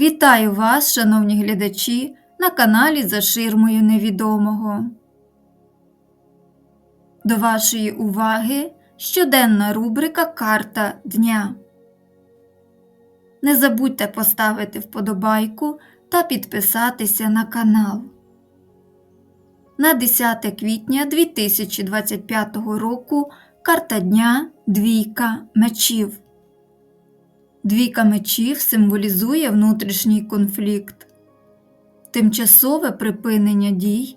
Вітаю вас, шановні глядачі, на каналі За ширмою невідомого. До вашої уваги щоденна рубрика Карта дня. Не забудьте поставити вподобайку та підписатися на канал. На 10 квітня 2025 року карта дня Двійка мечів. Двійка мечів символізує внутрішній конфлікт, тимчасове припинення дій,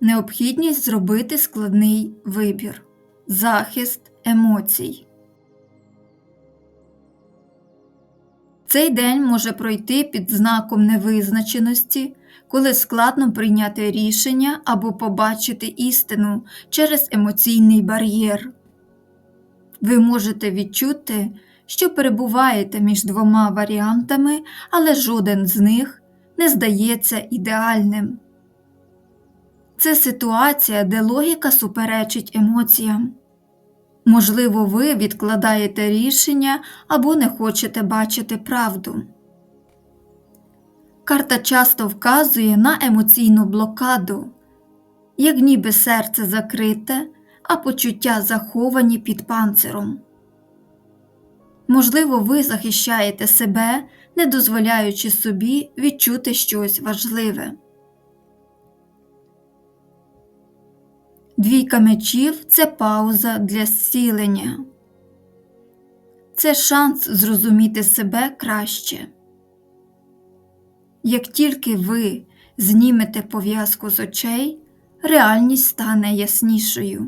необхідність зробити складний вибір, захист емоцій. Цей день може пройти під знаком невизначеності, коли складно прийняти рішення або побачити істину через емоційний бар'єр. Ви можете відчути, що перебуваєте між двома варіантами, але жоден з них не здається ідеальним. Це ситуація, де логіка суперечить емоціям. Можливо, ви відкладаєте рішення або не хочете бачити правду. Карта часто вказує на емоційну блокаду, як ніби серце закрите, а почуття заховані під панциром. Можливо, ви захищаєте себе, не дозволяючи собі відчути щось важливе. Двійка мечів це пауза для зцілення. Це шанс зрозуміти себе краще. Як тільки ви знімете пов'язку з очей, реальність стане яснішою.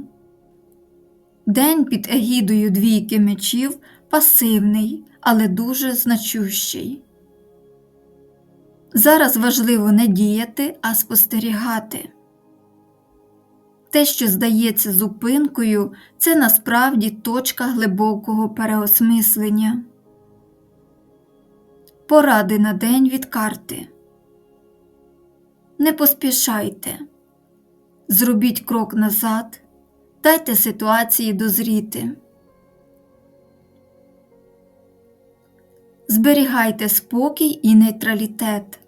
День під егідою двійки мечів пасивний, але дуже значущий. Зараз важливо не діяти, а спостерігати. Те, що здається зупинкою, це насправді точка глибокого переосмислення. Поради на день від карти. Не поспішайте. Зробіть крок назад, дайте ситуації дозріти. Зберігайте спокій і нейтралітет.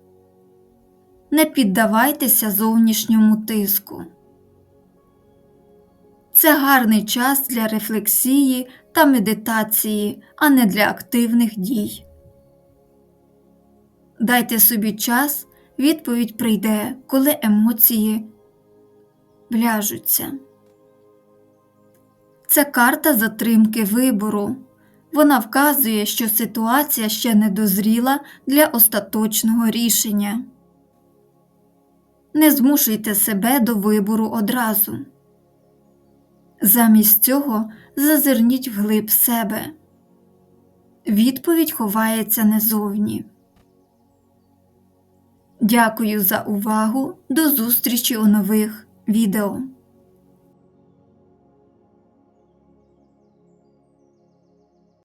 Не піддавайтеся зовнішньому тиску. Це гарний час для рефлексії та медитації, а не для активних дій. Дайте собі час, відповідь прийде, коли емоції вляжуться. Це карта затримки вибору. Вона вказує, що ситуація ще не дозріла для остаточного рішення. Не змушуйте себе до вибору одразу. Замість цього зазирніть вглиб себе. Відповідь ховається не зовні. Дякую за увагу. До зустрічі у нових відео.